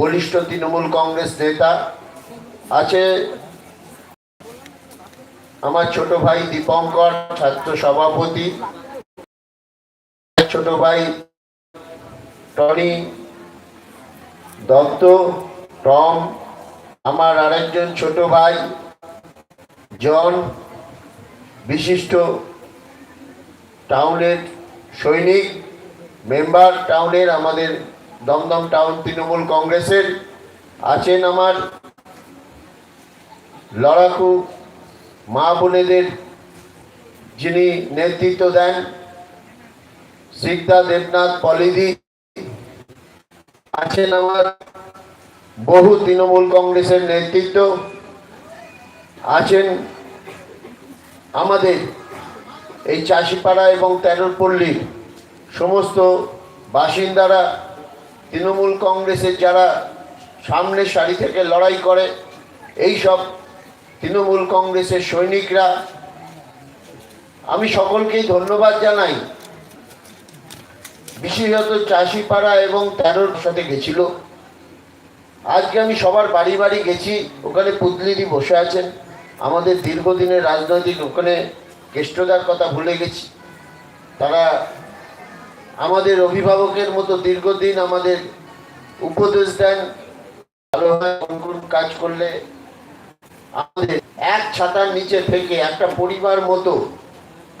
বলিষ্ঠ তৃণমূল কংগ্রেস নেতা আছে আমার ছোট ভাই দীপঙ্কর, ছাত্র সভাপতি। ছোট ভাই টনি, দত্ত, টম, আমার আরেকজন ছোট ভাই জন, বিশিষ্ট টাউনের সৈনিক মেম্বার টাউনের আমাদের দমদম টাউন তৃণমূল কংগ্রেসের আছেন আমার লড়াকু মা বোনেদের যিনি নেতৃত্ব দেন, সিদ্ধা দেবনাথ পলিদি আছেন আমার বহু তৃণমূল কংগ্রেসের নেতৃত্ব, আছেন আমাদের এই চাষিপাড়া এবং তেরোপল্লীর সমস্ত বাসিন্দারা তৃণমূল কংগ্রেসের যারা সামনের সারি থেকে লড়াই করে এই সব তৃণমূল কংগ্রেসের সৈনিকরা, আমি সকলকেই ধন্যবাদ জানাই। বিশেষত চাষিপাড়া এবং তেরোর সাথে গেছিল। আজকে আমি সবার বাড়ি বাড়ি গেছি, ওখানে পুতলিদি বসে আছেন। আমাদের দীর্ঘদিনের রাজনৈতিক ওখানে কেষ্টদার কথা ভুলে গেছি। তারা আমাদের অভিভাবকের মতো দীর্ঘদিন আমাদের উপদেশ দেন কাজ করলে আমাদের এক ছাতার নিচে থেকে একটা পরিবার মতো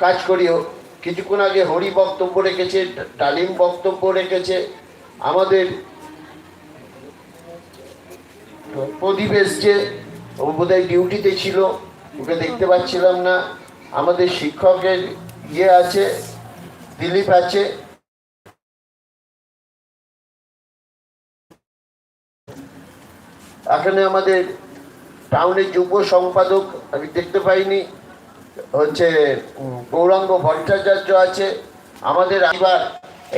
কাজ করিও। কিছুক্ষণ আগে হরি বক্তব্য রেখেছে, ডালিম বক্তব্য রেখেছে। আমাদের প্রদীপ যে বোধহয় ডিউটিতে ছিল, ওকে দেখতে পাচ্ছিলাম না। আমাদের শিক্ষকের ইয়ে আছে, দিলীপ আছে। এখানে আমাদের টাউনের যুব সম্পাদক, আমি দেখতে পাইনি, হচ্ছে গৌরাঙ্গ ভট্টাচার্য আছে। আমাদের এবার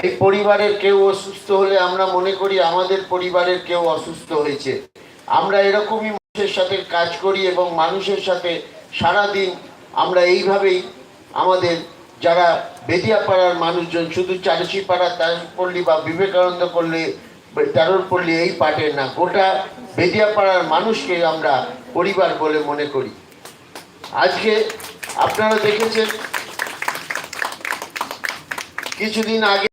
এই পরিবারের কেউ অসুস্থ হলে আমরা মনে করি আমাদের পরিবারের কেউ অসুস্থ হয়েছে। আমরা এরকমই মানুষের সাথে কাজ করি এবং মানুষের সাথে সারা দিন আমরা এইভাবেই আমাদের যারা বেদিয়াপাড়ার মানুষজন, শুধু চারশিপাড়া তাজপল্লী বা বিবেকানন্দ পল্লী তেরোর পল্লী এই পাটের না গোটা বেদিয়াপাড়ার মানুষকে আমরা পরিবার বলে মনে করি। আজকে আপনারা দেখেছেন, কিছুদিন আগে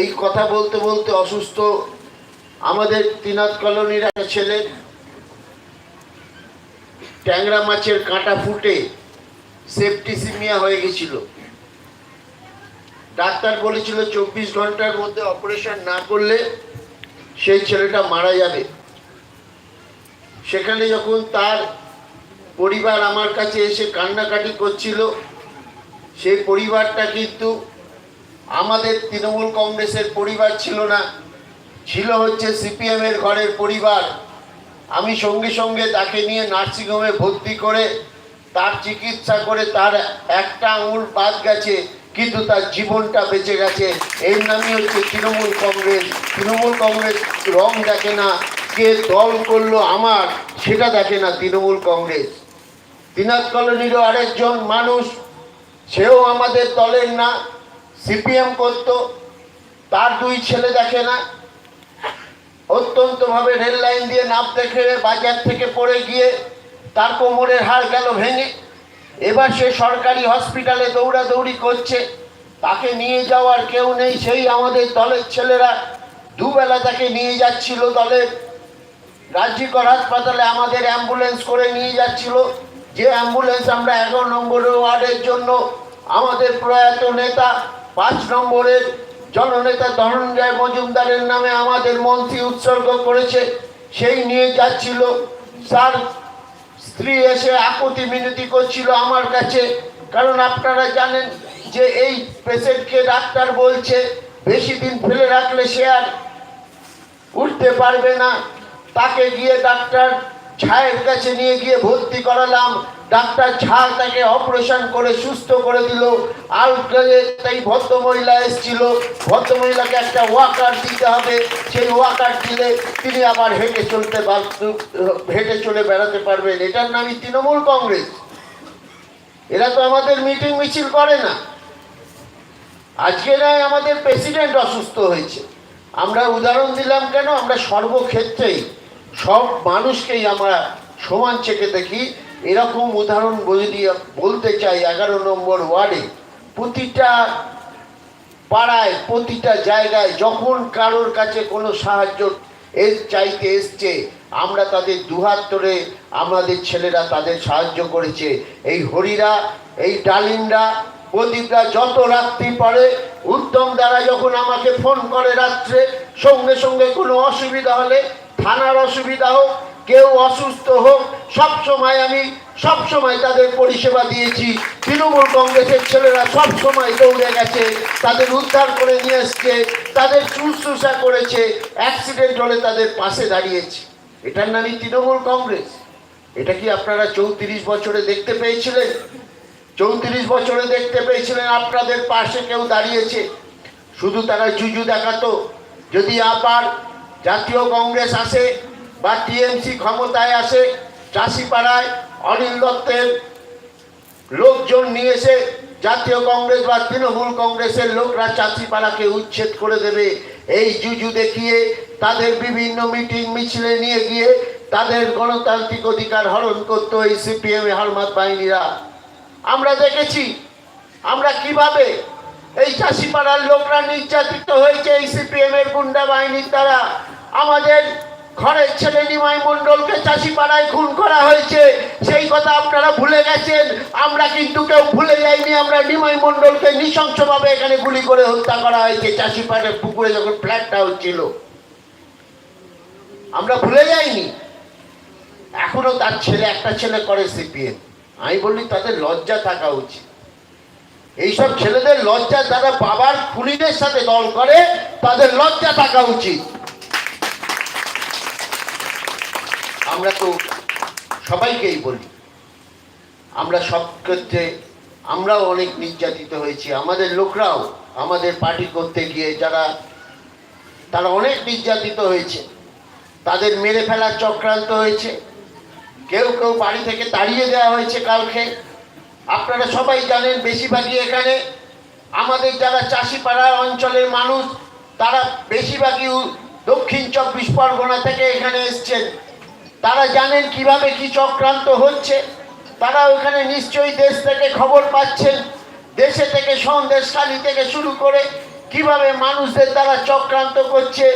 এই কথা বলতে বলতে অসুস্থ আমাদের তিনাথ কলোনির একটা ছেলে ট্যাংরা মাছের কাঁটা ফুটে সেপটিসিমিয়া হয়ে গেছিল। ডাক্তার বলেছিল চব্বিশ ঘণ্টার মধ্যে অপারেশন না করলে সেই ছেলেটা মারা যাবে। সেখানে যখন তার পরিবার আমার কাছে এসে কান্নাকাটি করছিল, সেই পরিবারটা কিন্তু আমাদের তৃণমূল কংগ্রেসের পরিবার ছিল না, ছিল হচ্ছে সিপিএমের ঘরের পরিবার। আমি সঙ্গে সঙ্গে তাকে নিয়ে নার্সিংহোমে ভর্তি করে তার চিকিৎসা করে তার একটা আঙুল বাদ গেছে। কিন্তু তার জীবনটা বেঁচে গেছে। এর নামই হচ্ছে তৃণমূল কংগ্রেস। তৃণমূল কংগ্রেস রং দেখে না, কে দল করল আমার সেটা দেখে না তৃণমূল কংগ্রেস। দিনাজ কলোনিরও আরেকজন মানুষ, সেও আমাদের দলের না, সিপিএম করত, তার দুই ছেলে দেখে না। অত্যন্তভাবে রেল লাইন দিয়ে নাপ দেখে বাজার থেকে পড়ে গিয়ে তার কোমরের হাড় গেল ভেঙে। এবার সে সরকারি হসপিটালে দৌড়াদৌড়ি করছে। তাকে নিয়ে যাওয়ার কেউ নেই, সেই আমাদের দলের ছেলেরা। দুবেলা তাকে নিয়ে যাচ্ছিল দলের। রাজ্যিকর হাসপাতালে আমাদের অ্যাম্বুলেন্স করে নিয়ে যাচ্ছিল। যে অ্যাম্বুলেন্স আমরা এগারো নম্বরের ওয়ার্ডের জন্য আমাদের প্রয়াত নেতা, পাঁচ নম্বরের জননেতা ধনঞ্জয় মজুমদারের নামে আমাদের মন্ত্রী উৎসর্গ করেছে। সেই নিয়ে যাচ্ছিল। স্যার স্ত্রী এসে আকুতি মিনতি করছিল আমার কাছে। কারণ আপনারা জানেন যে এই পেশেন্টকে ডাক্তার বলছে, বেশি দিন ফেলে রাখলে সে আর উঠতে পারবে না। তাকে গিয়ে ডাক্তার ছায়ের কাছে নিয়ে গিয়ে ভর্তি করালাম। ডাক্তার ঝা তাকে অপারেশন করে সুস্থ করে দিল। আর তাই ভদ্রমহিলা এসেছিল। ভদ্রমহিলাকে একটা ওয়াকার দিতে হবে। সেই ওয়াকার দিলে তিনি আবার হেঁটে চলতে হেঁটে চলে বেড়াতে পারবেন। এটার নামই তৃণমূল কংগ্রেস। এরা তো আমাদের মিটিং মিছিল করে না। আজকে নয়, আমাদের প্রেসিডেন্ট অসুস্থ হয়েছে। আমরা উদাহরণ দিলাম কেন? আমরা সর্বক্ষেত্রেই সব মানুষকেই আমরা সমান চেকে দেখি। এরকম উদাহরণ যদি বলতে চাই এগারো নম্বর ওয়ার্ডে। প্রতিটা পাড়ায়, প্রতিটা জায়গায় যখন কারোর কাছে কোনো সাহায্য এস চাইতে এসছে, আমরা তাদের দুহাত আমাদের ছেলেরা তাদের সাহায্য করেছে। এই হরিরা, এই ডালিমরা, প্রদীপরা যত রাত্রি পরে উদ্যম দ্বারা যখন আমাকে ফোন করে রাত্রে, সঙ্গে সঙ্গে কোনো অসুবিধা হলে থানার অসুবিধা হোক কেউ অসুস্থ হোক, সব সময় আমি, সব সময় তাদের পরিষেবা দিয়েছি। তৃণমূল কংগ্রেসের ছেলেরা সব সময় দৌড়ে গেছে, তাদের উদ্ধার করে নিয়ে এসছে, তাদের শুশ্রূষা করেছে অ্যাক্সিডেন্ট হলে তাদের পাশে দাঁড়িয়েছে। এটার নামই তৃণমূল কংগ্রেস। এটা কি আপনারা চৌত্রিশ বছরে দেখতে পেয়েছিলেন? চৌত্রিশ বছরে দেখতে পেয়েছিলেন আপনাদের পাশে কেউ দাঁড়িয়েছে? শুধু তারা জুজু দেখাতো। যদি আবার জাতীয় কংগ্রেস আসে বা টিএমসি ক্ষমতায় আসে, চাষিপাড়ায় অনিল দত্তের লোকজন নিয়ে এসে জাতীয় কংগ্রেস বা তৃণমূল কংগ্রেসের লোকরা চাষিপাড়াকে উচ্ছেদ করে দেবে। এই জুজু দেখিয়ে তাদের বিভিন্ন মিটিং মিছিলে নিয়ে গিয়ে তাদের গণতান্ত্রিক অধিকার হরণ করতো এই সিপিএম হরমাত বাহিনীরা। আমরা দেখেছি, আমরা কীভাবে এই চাষিপাড়ার লোকরা নির্যাতিত হয়েছে এই সিপিএম এর গুন্ডা বাহিনীর দ্বারা। আমাদের ঘরের ছেলে নিমাই মণ্ডলকে চাষিপাড়ায় খুন করা হয়েছে। সেই কথা আপনারা ভুলে গেছেন। আমরা কিন্তু কেউ ভুলে যাইনি। আমরা নিমাই মণ্ডলকে নৃশংসভাবে এখানে গুলি করে হত্যা করা হয়েছে। চাষিপাড়ার পুকুরে যখন ফ্ল্যাটটা হচ্ছিল। আমরা ভুলে যাইনি। এখনও তার ছেলে, একটা ছেলে করে সিপিএম। আমি বললি, তাদের লজ্জা থাকা উচিত। এইসব ছেলেদের লজ্জা যারা বাবার খুনিদের সাথে দল করে, তাদের লজ্জা থাকা উচিত। আমরা তো সবাইকেই বলি, আমরা সব ক্ষেত্রে আমরাও অনেক নির্যাতিত হয়েছি, আমাদের লোকরাও আমাদের পার্টি করতে গিয়ে যারা, তারা অনেক নির্যাতিত হয়েছে, তাদের মেরে ফেলার চক্রান্ত হয়েছে, কেউ কেউ বাড়ি থেকে তাড়িয়ে দেওয়া হয়েছে কালকে, আপনারা সবাই জানেন বেশিরভাগই এখানে আমাদের যারা চাষিপাড়া অঞ্চলের মানুষ, তারা বেশিরভাগই দক্ষিণ চব্বিশ পরগনা থেকে এখানে এসছেন। তারা জানেন কীভাবে কি চক্রান্ত হচ্ছে। তারা ওখানে নিশ্চয়ই দেশ থেকে খবর পাচ্ছেন। দেশে থেকে সন্দেশখালি থেকে শুরু করে কীভাবে মানুষদের দ্বারা চক্রান্ত করছে।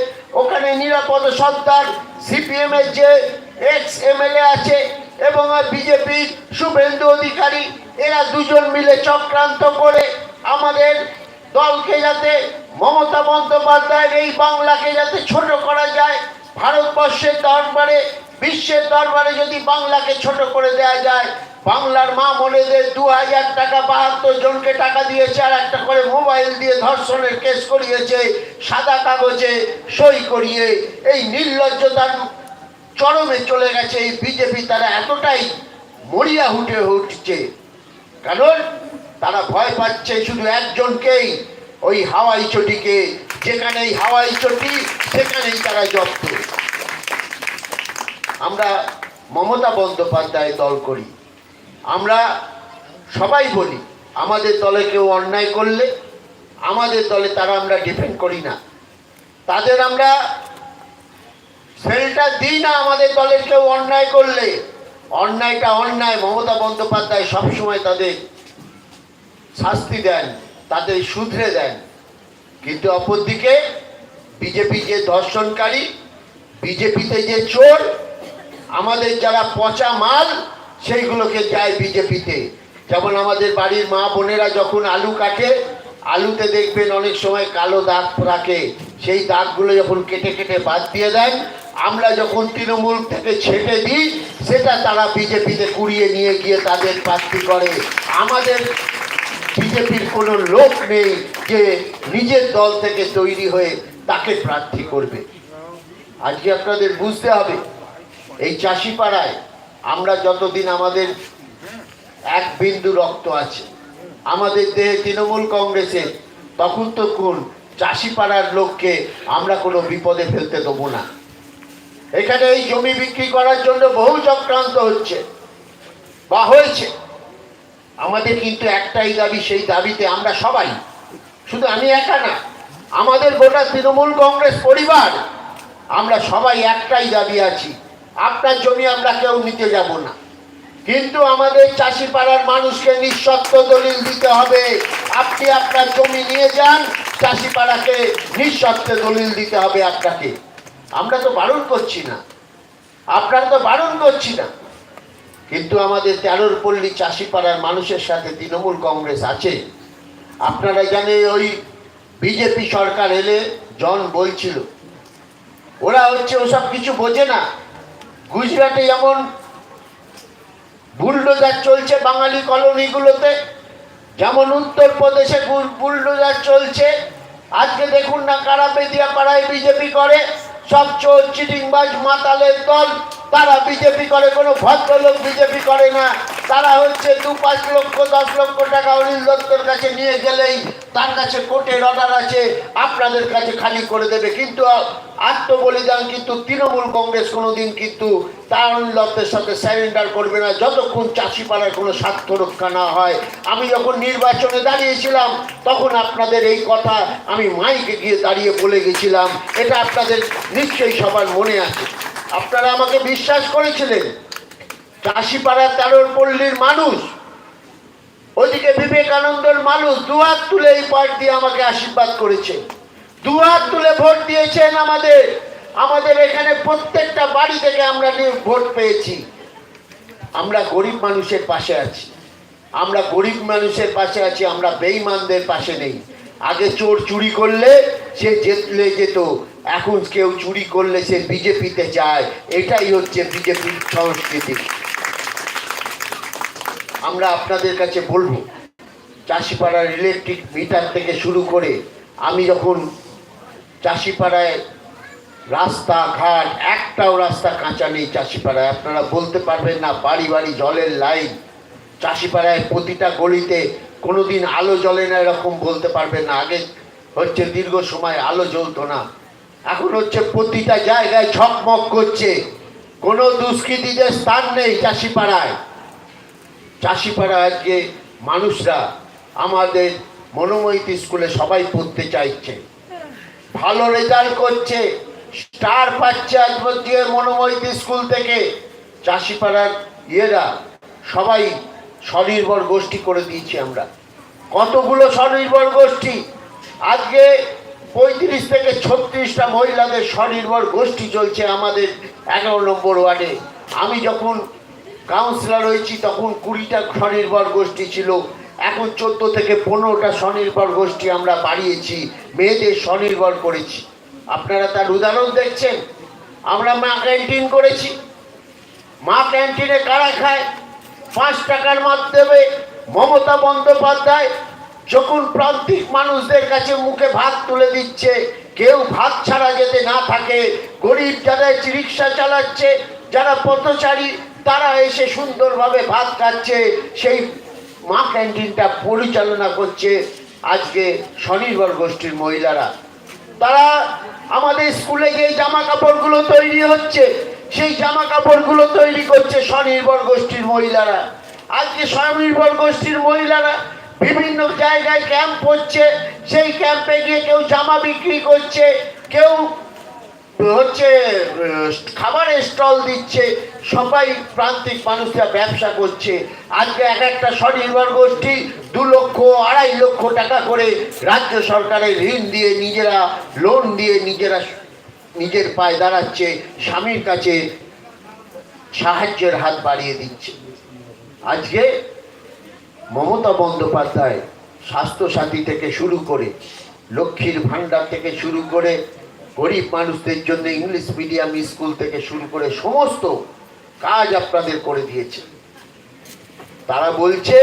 ওখানে নিরাপদ সর্দার সিপিএম এর যে এক্স এমএলএ আছে এবং বিজেপির শুভেন্দু অধিকারী, এরা দুজন মিলে চক্রান্ত করে আমাদের দলকে যাতে মমতা বন্দ্যোপাধ্যায়ের এই বাংলাকে যাতে ছোট করা যায়। ভারতবর্ষের দরবারে বিশ্বের দরবারে যদি বাংলাকে ছোট করে দেওয়া যায়, বাংলার মা বোনেদের দু হাজার টাকা, বাহাত্তর জনকে টাকা দিয়েছে আর একটা করে মোবাইল দিয়ে ধর্ষণের কেস করিয়েছে, সাদা কাগজে সই করিয়ে, এই নির্লজ্জতার চরমে চলে গেছে এই বিজেপি, তারা এতটাই মরিয়া উঠে উঠছে। কারণ তারা ভয় পাচ্ছে শুধু একজনকেই, ওই হাওয়াই চটিকে, যেখানেই হাওয়াই চটি, সেখানেই তারা জব্দ। আমরা মমতা বন্দ্যোপাধ্যায় দল করি। আমরা সবাই বলি, আমাদের দলে কেউ অন্যায় করলে, আমাদের দলে তারা আমরা ডিফেন্ড করি না। তাদের আমরা সেলটা দিই না আমাদের দলের কেউ অন্যায় করলে। অন্যায়টা অন্যায়, মমতা বন্দ্যোপাধ্যায় সবসময় তাদের শাস্তি দেন, তাদের শুধরে দেন। কিন্তু অপরদিকে বিজেপি যে ধর্ষণকারী, বিজেপিতে যে চোর আমাদের যারা পচা মাল, সেইগুলোকে যায় বিজেপিতে। যেমন আমাদের বাড়ির মা বোনেরা যখন আলু কাটে, আলুতে দেখবেন অনেক সময় কালো দাগ রাখে। সেই দাগগুলো যখন কেটে কেটে বাদ দিয়ে দেন, আমরা যখন তৃণমূল থেকে ছেটে দিই, সেটা তারা বিজেপিতে কুড়িয়ে নিয়ে গিয়ে তাদের প্রার্থী করে। আমাদের বিজেপির কোনো লোক নেই যে নিজের দল থেকে তৈরি হয়ে তাকে প্রার্থী করবে। আজকে আপনাদের বুঝতে হবে এই চাষিপাড়ায় আমরা যতদিন আমাদের এক বিন্দু রক্ত আছে, আমাদের দেহে তৃণমূল কংগ্রেসের তখন তো কোন চাষিপাড়ার লোককে আমরা কোনো বিপদে ফেলতে দেবো না। এখানে এই জমি বিক্রি করার জন্য বহু চক্রান্ত হচ্ছে, বা হয়েছে। আমাদের কিন্তু একটাই দাবি, সেই দাবিতে আমরা সবাই, শুধু আমি একা না, আমাদের গোটা তৃণমূল কংগ্রেস পরিবার, আমরা সবাই একটাই দাবি আছি আপনার জমি আমরা কেউ নিতে যাব না। কিন্তু আমাদের চাষি পাড়ার মানুষকে নিঃশর্ত দলিল দিতে হবে। আপনি আপনার জমি নিয়ে যান, চাষি পাড়াকে নিঃশর্তে দলিল দিতে হবে আপনাকে। আমরা তো বারণ করছি না। আপনারা তো বারণ করছি না। কিন্তু আমাদের তেরোর পল্লী চাষি পাড়ার মানুষের সাথে তৃণমূল কংগ্রেস আছে। আপনারা জানেন ওই বিজেপি সরকার এলে জন বলছিল, ওরা হচ্ছে ওসব কিছু বোঝে না। গুজরাটে যেমন বুলডোজার চলছে বাঙালি কলোনিগুলোতে, যেমন উত্তরপ্রদেশে বুলডোজার চলছে, আজকে দেখুন না কারা বেদিয়া পাড়ায় বিজেপি করে, সব চোর, চিটিংবাজ, মাতালের দল তারা বিজেপি করে, কোনো ভদ্রলোক বিজেপি করে না। তারা হচ্ছে দু পাঁচ লক্ষ, দশ লক্ষ টাকা অনিল দত্তর কাছে নিয়ে গেলেই তার কাছে কোর্টের অর্ডার আছে, আপনাদের কাছে খালি করে দেবে। কিন্তু আত্মবলিদান কিন্তু তৃণমূল কংগ্রেস কোনোদিন কিন্তু তার অনিল দত্তের সাথে স্যারেন্ডার করবে না। যতক্ষণ চাষি পাড়ার কোনো স্বার্থ রক্ষা না হয়। আমি যখন নির্বাচনে দাঁড়িয়েছিলাম, তখন আপনাদের এই কথা আমি মাইকে গিয়ে দাঁড়িয়ে বলে গেছিলাম। এটা আপনাদের নিশ্চয়ই সবার মনে আছে। আপনারা আমাকে বিশ্বাস করেছিলেন চাষিপাড়া তেরোর পল্লীর মানুষ, ওদিকে বিবেকানন্দর মানুষ দুহাত তুলে এই পার্ট দিয়ে আমাকে আশীর্বাদ করেছে। দুহাত তুলে ভোট দিয়েছেন আমাদের আমাদের এখানে প্রত্যেকটা বাড়ি থেকে আমরা ভোট পেয়েছি। আমরা গরিব মানুষের পাশে আছি। আমরা গরিব মানুষের পাশে আছি, আমরা বেইমানদের পাশে নেই। আগে চোর চুরি করলে সে জেতলে যেত এখন কেউ চুরি করলে সে বিজেপিতে যায়। এটাই হচ্ছে বিজেপির সংস্কৃতি। আমরা আপনাদের কাছে বলব, চাষিপাড়ার ইলেকট্রিক মিটার থেকে শুরু করে আমি যখন চাষিপাড়ায় রাস্তাঘাট, একটাও রাস্তা কাঁচা নেই চাষিপাড়ায়। আপনারা বলতে পারবেন না, বাড়ি বাড়ি জলের লাইন। চাষিপাড়ায় প্রতিটা গলিতে কোনোদিন আলো জ্বলে না এরকম বলতে পারবেন না। আগে হচ্ছে দীর্ঘ সময় আলো জ্বলতো না। এখন হচ্ছে প্রতিটা জায়গায় ঝকমক করছে। কোনো দুষ্কৃতীদের স্থান নেই চাষিপাড়ায়। চাষিপাড়া আজকে মানুষরা আমাদের মনোমৈতি স্কুলে সবাই পড়তে চাইছে। ভালো রেজাল্ট করছে স্টার পাচ্ছে আজ আজকে মনোমৈতি স্কুল থেকে। চাষিপাড়ার ইয়েরা সবাই স্বনির্ভর গোষ্ঠী করে দিয়েছি আমরা। কতগুলো স্বনির্ভর গোষ্ঠী? আজকে পঁয়ত্রিশ থেকে ছত্রিশটা মহিলাদের স্বনির্ভর গোষ্ঠী চলছে আমাদের এগারো নম্বর ওয়ার্ডে। আমি যখন কাউন্সিলর হয়েছি, তখন কুড়িটা স্বনির্ভর গোষ্ঠী ছিল। এখন চোদ্দ থেকে পনেরোটা স্বনির্ভর গোষ্ঠী আমরা বাড়িয়েছি, মেয়েদের স্বনির্ভর করেছি। আপনারা তার উদাহরণ দেখছেন? আমরা মা ক্যান্টিন করেছি। মা ক্যান্টিনে কারা খায়? পাঁচ টাকার মাধ্যমে মমতা বন্দ্যোপাধ্যায় যখন প্রান্তিক মানুষদের কাছে মুখে ভাত তুলে দিচ্ছে, কেউ ভাত ছাড়া যেতে না থাকে, গরিব যারা রিক্সা চালাচ্ছে, যারা পথচারী, তারা এসে সুন্দরভাবে ভাত খাচ্ছে, সেই মা ক্যান্টিনটা পরিচালনা করছে আজকে স্বনির্ভর গোষ্ঠীর মহিলারা। তারা আমাদের স্কুলে যে জামা কাপড়গুলো তৈরি হচ্ছে, সেই জামা কাপড়গুলো তৈরি করছে স্বনির্ভর গোষ্ঠীর মহিলারা। আজকে স্বনির্ভর গোষ্ঠীর মহিলারা বিভিন্ন জায়গায় ক্যাম্প হচ্ছে। সেই ক্যাম্পে গিয়ে কেউ জামা বিক্রি করছে, কেউ, হচ্ছে খাবারের স্টল দিচ্ছে। সবাই প্রান্তিক মানুষরা ব্যবসা করছে। আজকে এক একটা স্বনির্ভর গোষ্ঠী দু লক্ষ, আড়াই লক্ষ টাকা করে রাজ্য সরকারের ঋণ দিয়ে নিজেরা লোন দিয়ে নিজেরা নিজের পায়ে দাঁড়াচ্ছে, স্বামীর কাছে সাহায্যের হাত বাড়িয়ে দিচ্ছে। আজকে মমতা বন্দ্যোপাধ্যায় স্বাস্থ্যসাথী থেকে শুরু করে, লক্ষ্মীর ভাণ্ডার থেকে শুরু করে, গরিব মানুষদের জন্য ইংলিশ মিডিয়াম স্কুল থেকে শুরু করে সমস্ত কাজ আপনাদের করে দিয়েছে। তারা বলছে,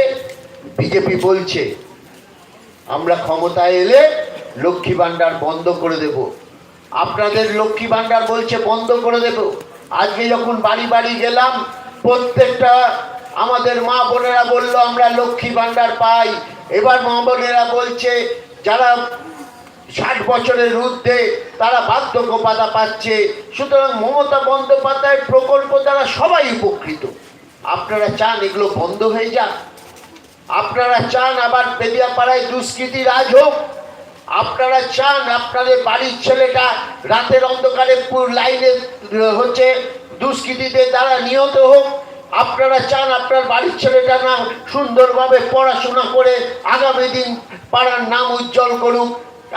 বিজেপি বলছে, আমরা ক্ষমতায় এলে লক্ষ্মী ভাণ্ডার বন্ধ করে দেব। আপনাদের লক্ষ্মী ভাণ্ডার বলছে বন্ধ করে দেব। আজকে যখন বাড়ি বাড়ি গেলাম, প্রত্যেকটা আমাদের মা বোনেরা বলল, আমরা লক্ষ্মী ভাণ্ডার পাই। এবার মা বোনেরা বলছে, যারা ষাট বছরের ঊর্ধ্বে, তারা বার্ধক্য ভাতা পাচ্ছে। সুতরাং মমতা বন্দ্যোপাধ্যায়ের প্রকল্প দ্বারা সবাই উপকৃত। আপনারা চান এগুলো বন্ধ হয়ে যাক? আপনারা চান আবার বেদিয়াপাড়ায় দুষ্কৃতি রাজ হোক? আপনারা চান আপনাদের বাড়ির ছেলেটা রাতের অন্ধকারে লাইনে, হচ্ছে দুষ্কৃতীদের দ্বারা নিহত হোক? আপনারা চান আপনার বাড়ির ছেলেটা না সুন্দরভাবে পড়াশোনা করে আগামী দিন পাড়ার নাম উজ্জ্বল করুক।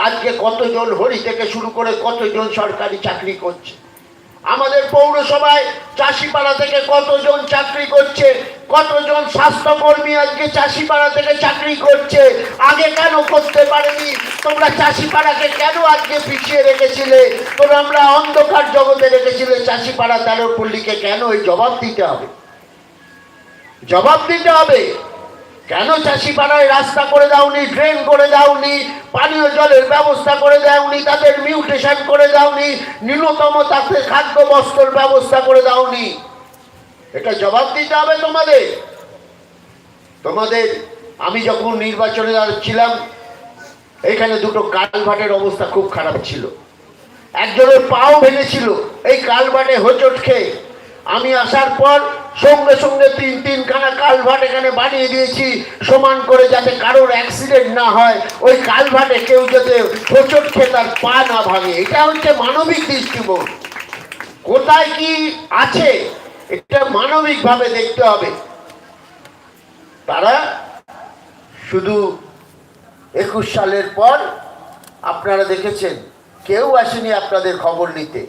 আজকে কতজন হরি থেকে শুরু করে কতজন সরকারি চাকরি করছে? আমাদের পৌরসভায় চাষিপাড়া থেকে কতজন চাকরি করছে? কতজন স্বাস্থ্যকর্মী আজকে চাষিপাড়া থেকে চাকরি করছে? আগে কেন করতে পারেনি? তোমরা চাষিপাড়াকে কেন আজকে পিছিয়ে রেখেছিলে? তোমরা আমরা অন্ধকার জগতে রেখেছিলে চাষিপাড়া তেরো পল্লীকে কেন এই জবাব দিতে হবে? জবাব দিতে হবে। কেন চাষি পাড়ায় রাস্তা করে দাওনি ড্রেন করে দাওনি, পানীয় জলের ব্যবস্থা করে দাওনি, তাদের মিউটেশন করে দাওনি, ন্যূনতম তাদের খাদ্য বস্ত্রের ব্যবস্থা করে দাওনি? এটা জবাব দিতে হবে তোমাদের। তোমাদের, আমি যখন নির্বাচনে ছিলাম এখানে দুটো কালভাটের অবস্থা খুব খারাপ ছিল। একজনের পাও ভেঙেছিল, এই কালভাটে হোঁচট খেয়ে। আমি আসার পর সঙ্গে সঙ্গে তিন তিনখানা কালভাট এখানে বানিয়ে দিয়েছি, সমান করে যাতে কারোর অ্যাক্সিডেন্ট না হয়। ওই কালভাটে কেউ যাতে হোঁচট খেয়ে তার পা না ভাঙে। এটা হচ্ছে মানবিক দৃষ্টিকোণ। কোথায় কি আছে, এটা মানবিকভাবে দেখতে হবে। তারা শুধু একুশ সালের পর আপনারা দেখেছেন, কেউ আসেনি আপনাদের খবর নিতে।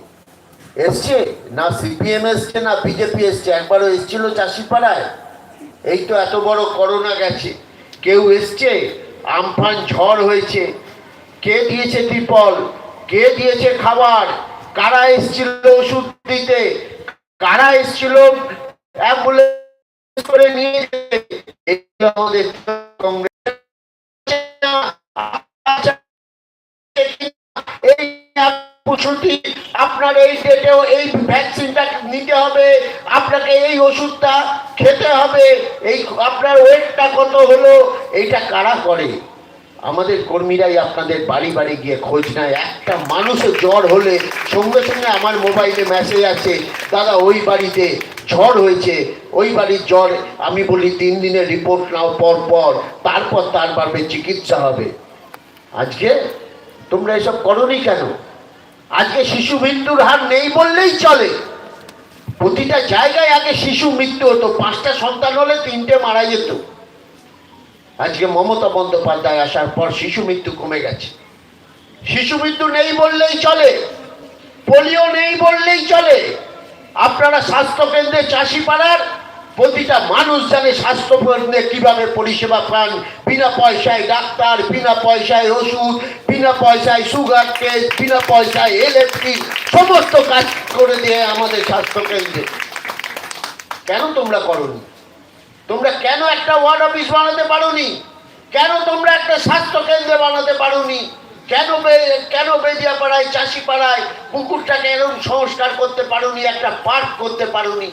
এসছে? না সিপিএম এসছে, না বিজেপি এসছে? একবারও এসছিল চাষিপাড়ায় এই তো এত বড় করোনা গেছে। কেউ এসছে? আমফান ঝড় হয়েছে। কে দিয়েছে ত্রিপল? কে দিয়েছে খাবার? কারা এসছিল ওষুধ দিতে? কারা এসছিল অ্যাম্বুলেন্স করে নিয়ে কংগ্রেস এই পুষুটি আপনার এই ডেটেও এই ভ্যাকসিনটা নিতে হবে, আপনাকে এই ওষুধটা খেতে হবে, এই আপনার ওয়েটটা কত হলো, এইটা কারা করে? আমাদের কর্মীরাই আপনাদের বাড়ি বাড়ি গিয়ে খোঁজ নেয়। একটা মানুষের জ্বর হলে সঙ্গে সঙ্গে আমার মোবাইলে মেসেজ আছে দাদা, ওই বাড়িতে ঝড় হয়েছে, ওই বাড়ির জ্বর, আমি বলি তিন দিনের রিপোর্ট নাও পর পর, তারপর তার বাড়বে চিকিৎসা হবে। আজকে তোমরা এসব করনি কেন? আজকে শিশু মৃত্যুর হার নেই বললেই চলে। প্রতিটা জায়গায় আগে শিশু মৃত্যু হতো, পাঁচটা সন্তান হলে তিনটে মারা যেত। আজকে মমতা বন্দ্যোপাধ্যায় আসার পর শিশু মৃত্যু কমে গেছে। শিশু মৃত্যু নেই বললেই চলে, পোলিও নেই বললেই চলে। আপনারা স্বাস্থ্য কেন্দ্রে চাষি পাড়ার প্রতিটা মানুষ জানে স্বাস্থ্য কেন্দ্রে কীভাবে পরিষেবা পান। বিনা পয়সায় ডাক্তার, বিনা পয়সায় ওষুধ, বিনা পয়সায় সুগার টেস্ট বিনা পয়সায় ইলেকট্রিক সমস্ত কাজ করে দেয় আমাদের স্বাস্থ্য কেন্দ্রে কেন তোমরা করনি? তোমরা কেন একটা ওয়ার্ড অফিস বানাতে পারোনি? কেন তোমরা একটা স্বাস্থ্য কেন্দ্র বানাতে পারোনি? কেন কেন বেদিয়া পাড়ায় চাষি পাড়ায় পুকুরটাকে এরকম সংস্কার করতে পারোনি, একটা পার্ক করতে পারোনি?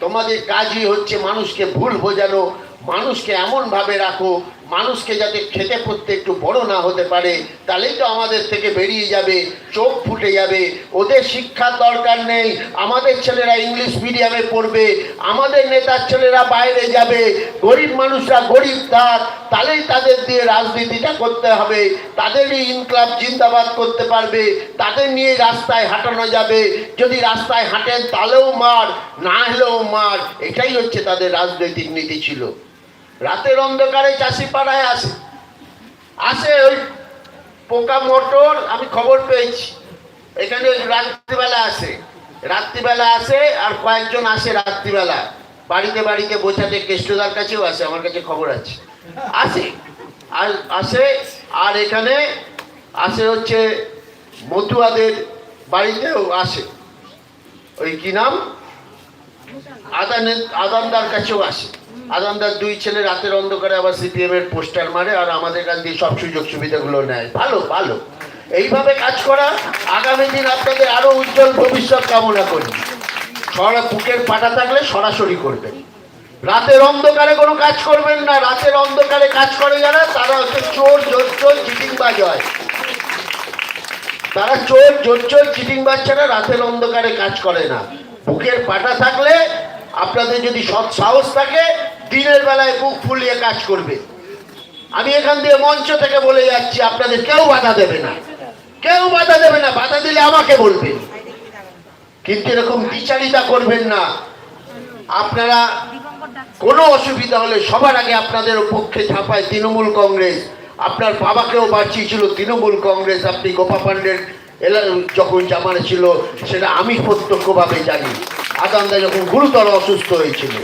তোমাদের কাজই হচ্ছে মানুষকে ভুল বোঝানো মানুষকে এমনভাবে রাখো মানুষকে যাতে খেতে পড়তে একটু বড় না হতে পারে, তাহলেই তো আমাদের থেকে বেরিয়ে যাবে, চোখ ফুটে যাবে। ওদের শিক্ষার দরকার নেই। আমাদের ছেলেরা ইংলিশ মিডিয়ামে পড়বে, আমাদের নেতার ছেলেরা বাইরে যাবে। গরিব মানুষরা গরিব থাক তাহলেই তাদের দিয়ে রাজনীতিটা করতে হবে। তাদেরই ইনকলাব জিন্দাবাদ করতে পারবে। তাদের নিয়ে রাস্তায় হাঁটানো যাবে। যদি রাস্তায় হাঁটেন, তাহলেও মার, না হলেও মার। এটাই হচ্ছে তাদের রাজনৈতিক নীতি ছিল। রাতের অন্ধকারে চাষি পাড়ায় আসে। আসে ওই পোকা মোটর, আমি খবর পেয়েছি। এখানে রাত্রিবেলা আসে। রাত্রিবেলা আসে আর কয়েকজন আসে রাত্রিবেলা। বাড়িতে বাড়িতে বোঝাতে কেষ্টদার কাছেও আসে, আমার কাছে খবর আছে। আসে। আর আসে আর এখানে আসে হচ্ছে মতুয়াদের বাড়িতেও আসে। ওই কি নাম? আদানের আদানদার কাছেও আসে। আদানদার দুই ছেলে রাতের অন্ধকারে আবার সিপিএম এর পোস্টার মারে আর আমাদের কাছ দিয়ে সব সুযোগ সুবিধাগুলো নেয়। ভালো ভালো। এইভাবে কাজ করা, আগামী দিন আপনাদের আরও উজ্জ্বল ভবিষ্যৎ কামনা করি। সরা বুকের পাটা থাকলে সরাসরি করবেন। রাতের অন্ধকারে কোনো কাজ করবেন না। রাতের অন্ধকারে কাজ করে যারা, তারা হচ্ছে চোর, জোর চিটিংবাজ হয়। তারা চোর, জোর, চোর চিটিং বাচ্চারা রাতের অন্ধকারে কাজ করে না। বুকের পাটা থাকলে আপনাদের যদি সৎ সাহস থাকে দিনের বেলায় বুক ফুলিয়ে কাজ করবে। আমি এখান দিয়ে মঞ্চ থেকে বলে যাচ্ছি, আপনাদের কেউ বাধা দেবে না। কেউ বাধা দেবে না, বাধা দিলে আমাকে বলবেন। কিন্তু এরকম বিচারিতা করবেন না। আপনারা কোনো অসুবিধা হলে সবার আগে আপনাদের পক্ষে ছাপায় তৃণমূল কংগ্রেস। আপনার বাবাকেও বাঁচিয়েছিল তৃণমূল কংগ্রেস। আপনি গোপা পাণ্ডের যখন জামানে ছিল, সেটা আমি প্রত্যক্ষভাবে জানি। আদান্দা যখন গুরুতর অসুস্থ হয়েছিল।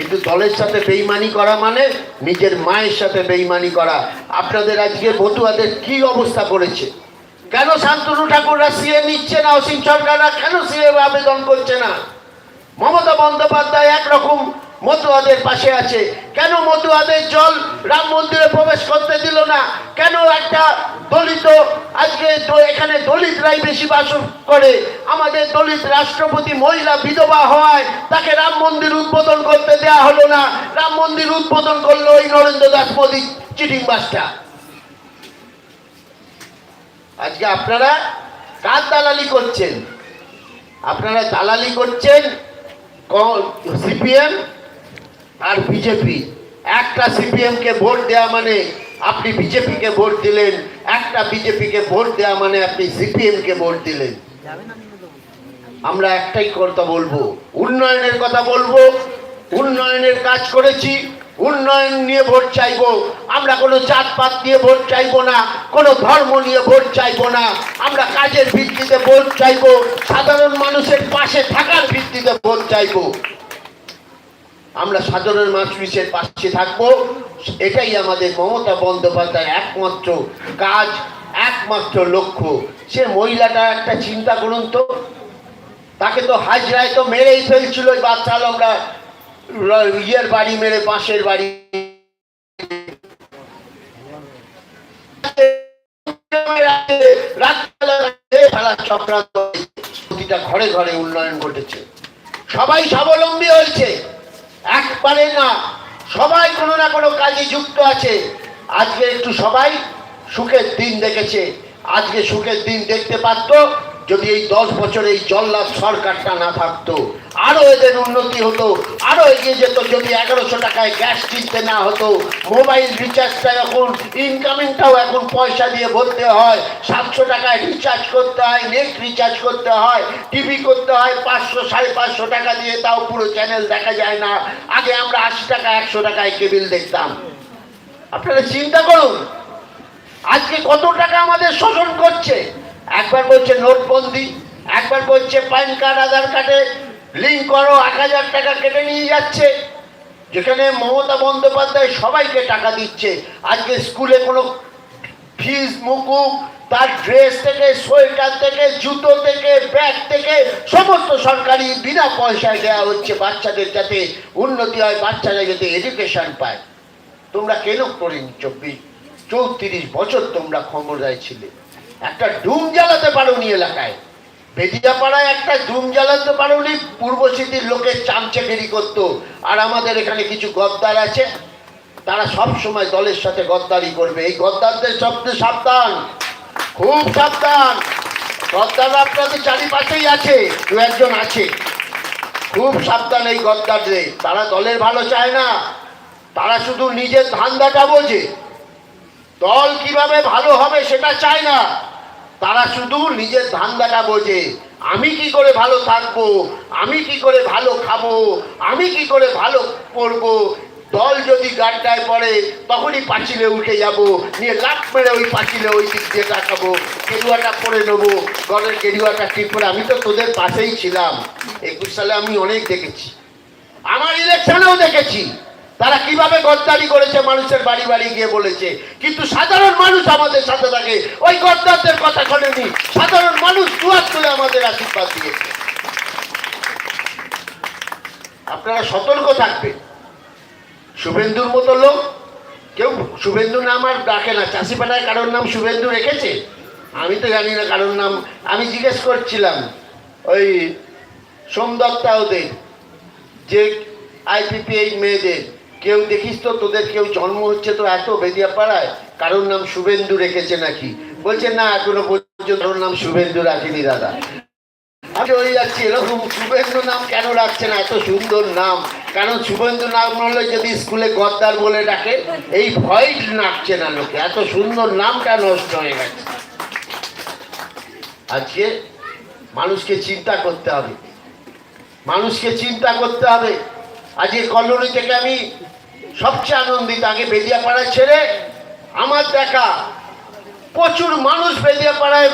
কিন্তু দলের সাথে বেইমানি করা মানে নিজের মায়ের সাথে বেইমানি করা। আপনাদের আজকে বতুয়াদের কি অবস্থা করেছে কেন শান্তনু ঠাকুররা সিএ নিচ্ছে না, অসীম সরকাররা কেন সিএ আবেদন করছে না? মমতা বন্দ্যোপাধ্যায় একরকম মতুয়াদের পাশে আছে। কেন মতুয়াদের জল রাম মন্দিরে প্রবেশ করতে দিল না? কেন একটা দলিত আজকে তো এখানে দলিতরাই বেশি বাস করে? আমাদের দলিত রাষ্ট্রপতি মহিলা, বিধবা হওয়ায় তাকে রাম মন্দির উদ্বোধন করতে দেয়া হলো না। রাম মন্দির উদ্বোধন করল ওই নরেন্দ্র দাস মোদী চিটিং বাসটা। আজকে আপনারা কার দালালি করছেন? আপনারা দালালি করছেন সিপিএম আর বিজেপি। একটা সিপিএম কে ভোট দেওয়া মানে আপনি বিজেপিকে ভোট দিলেন, একটা বিজেপিকে ভোট দেওয়া মানে আপনি সিপিএম কে ভোট দিলেন। আমরা একটাই কথা বলব, উন্নয়নের কথা বলব, উন্নয়নের কাজ করেছি, উন্নয়ন নিয়ে ভোট চাইব। আমরা কোনো জাতপাত নিয়ে ভোট চাইব না, কোনো ধর্ম নিয়ে ভোট চাইব না। আমরা কাজের ভিত্তিতে ভোট চাইব, সাধারণ মানুষের পাশে থাকার ভিত্তিতে ভোট চাইব। আমরা সাধারণ মানুষের পাশে থাকব। এটাই আমাদের মমতা বন্দ্যোপাধ্যায় একমাত্র কাজ, একমাত্র লক্ষ্য। সে মহিলাটা একটা চিন্তা করুন তো। তাকে তো হাজরায় তো মেরেই ফেলছিল ওই বাচ্চা আমরা ইয়ের বাড়ি মেরে পাশের বাড়ি। প্রতিটা ঘরে ঘরে উন্নয়ন ঘটেছে। সবাই স্বাবলম্বী হয়েছে। একবারে না। সবাই কোনো না কোনো কাজে যুক্ত আছে। আজকে একটু সবাই সুখের দিন দেখেছে। আজকে সুখের দিন দেখতে পারতো। যদি এই দশ বছর এই জল্লাদ সরকারটা না থাকতো, আরও এদের উন্নতি হতো, আরও এগিয়ে যেত, যদি এগারোশো টাকায় গ্যাস কিনতে না হতো, মোবাইল রিচার্জটা এখন ইনকামিংটাও এখন পয়সা দিয়ে ভরতে হয়, সাতশো টাকায় রিচার্জ করতে হয় নেট রিচার্জ করতে হয় টিভি করতে হয়, পাঁচশো, সাড়ে পাঁচশো টাকা দিয়ে তাও পুরো চ্যানেল দেখা যায় না। আগে আমরা আশি টাকা, একশো টাকায় কেবিল দেখতাম। আপনারা চিন্তা করুন, আজকে কত টাকা আমাদের শোষণ করছে? একবার বলছে নোটবন্দি একবার বলছে প্যান কার্ড, আধার কার্ডে লিঙ্ক করো এক হাজার টাকা কেটে নিয়ে যাচ্ছে। যেখানে মমতা বন্দ্যোপাধ্যায় সবাইকে টাকা দিচ্ছে। আজকে স্কুলে কোনো ফিজ মুকুব, তার ড্রেস থেকে, সোয়েটার থেকে, জুতো থেকে ব্যাগ থেকে, সমস্ত সরকারি বিনা পয়সায় দেওয়া হচ্ছে বাচ্চাদের যাতে উন্নতি হয়, বাচ্চারা যাতে এডুকেশন পায়। তোমরা কেন করেনি চব্বিশ? চৌত্রিশ বছর তোমরা ক্ষমতায় ছিলে। একটা ডুম জ্বালাতে পারোনি এলাকায়। বেদিয়াপাড়ায় একটা ডুম জ্বালাতে পারোনি, পূর্ব স্মৃতির লোকের চামচেগিরি করতো। আর আমাদের এখানে কিছু গদ্দার আছে, তারা সব সময় দলের সাথে গদ্দারি করবে। এই গদ্দারদের শব্দে সাবধান, খুব সাবধান। গদ্দার আপনাদের চারিপাশেই আছে, দু একজন আছে। খুব সাবধান এই গদ্দারদের, তারা দলের ভালো চায় না। তারা শুধু নিজের ধান্দাটা বোঝে। দল কীভাবে ভালো হবে সেটা চায় না। তারা শুধু নিজের ধান ধান্দাটা বোঝে। আমি কি করে ভালো থাকব? আমি কি করে ভালো খাব? আমি কি করে ভালো পড়ব দল যদি গাড্ডায় পড়ে, তখনই পাঁচিলে উঠে যাব। নিয়ে লাখ মেরে ওই পাঁচিলে ওই দিক দিয়ে তাকাবো। কেরুয়াটা পরে নেব। গলের কেরুয়াটা ঠিক করে। আমি তো তোদের পাশেই ছিলাম। একুশ সালে আমি অনেক দেখেছি। আমার ইলেকশনেও দেখেছি। তারা কীভাবে গদ্দারি করেছে, মানুষের বাড়ি বাড়ি গিয়ে বলেছে। কিন্তু সাধারণ মানুষ আমাদের সাথে থাকে। ওই গদ্দারদের কথা শোনেনি। সাধারণ মানুষ দুয়ার তুলে আমাদের আশীর্বাদ দিয়েছে। আপনারা সতর্ক থাকবেন। শুভেন্দুর মতো লোক, কেউ শুভেন্দু নাম আর ডাকে না। চাষিপাড়ায় কারোর নাম শুভেন্দু রেখেছে? আমি তো জানি না কারোর নাম। আমি জিজ্ঞেস করছিলাম, ওই সোমদত্তা ওদের যে আইপিপি এই মেয়েদের। কেউ দেখিস তো, তোদের কেউ জন্ম হচ্ছে তো এত বেদিয়া পাড়ায় কারোর নাম শুভেন্দু রেখেছে নাকি? বলছে, না, এখনও পর্যন্ত নাম শুভেন্দু রাখিনি, দাদা। আমি হয়ে যাচ্ছি, এরকম শুভেন্দু নাম কেন রাখছে না? এত সুন্দর নাম। কারণ শুভেন্দু নাম হলে যদি স্কুলে গদ্দার বলে ডাকে, এই ভয় নাচছে না লোকে। এত সুন্দর নামটা নষ্ট হয়ে গেছে। আজকে মানুষকে চিন্তা করতে হবে। মানুষকে চিন্তা করতে হবে। আজকে কলোনি থেকে আমি সবচেয়ে আনন্দিত। আগে বেদিয়াপাড়া ছেড়ে আমার দেখা প্রচুর মানুষ বেদিয়াপাড়ায়